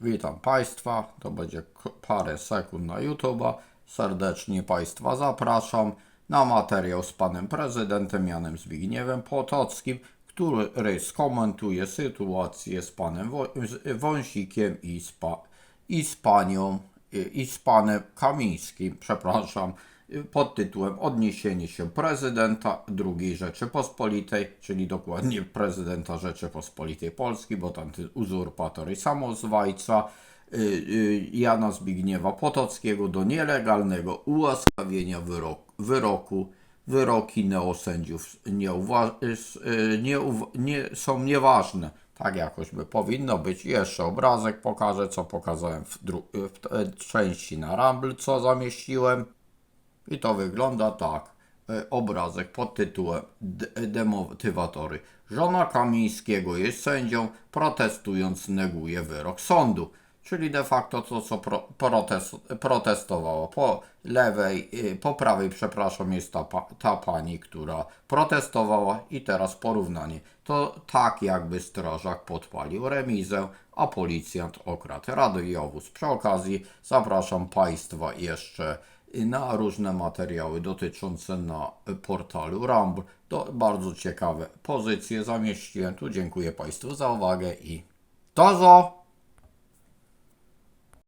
Witam Państwa. To będzie parę sekund na YouTube'a. Serdecznie Państwa zapraszam na materiał z Panem Prezydentem Janem Zbigniewem Potockim, który skomentuje sytuację z Panem Wąsikiem i z, pa- i z Panią i z Panem Kamińskim, przepraszam, pod tytułem Odniesienie się prezydenta II Rzeczypospolitej, czyli dokładnie prezydenta Rzeczypospolitej Polskiej, bo tamten uzurpator i samozwajca y, y, Jana Zbigniewa Potockiego do nielegalnego ułaskawienia wyrok, wyroku. Wyroki neosędziów nie, y, nie, nie, są nieważne. Tak jakoś by powinno być. Jeszcze obrazek pokażę, co pokazałem w, w części na Rumble, co zamieściłem. I to wygląda tak. E, Obrazek pod tytułem Demotywatory. Żona Kamińskiego jest sędzią, protestując neguje wyrok sądu. Czyli de facto to, co pro, protest, protestowała po lewej, y, po prawej, przepraszam, jest ta, ta pani, która protestowała i teraz porównanie. To tak jakby strażak podpalił remizę, a policjant okradł radiowóz. Przy okazji zapraszam Państwa jeszcze na różne materiały dotyczące na portalu Rumble. To bardzo ciekawe pozycje zamieściłem. Tu dziękuję Państwu za uwagę i do!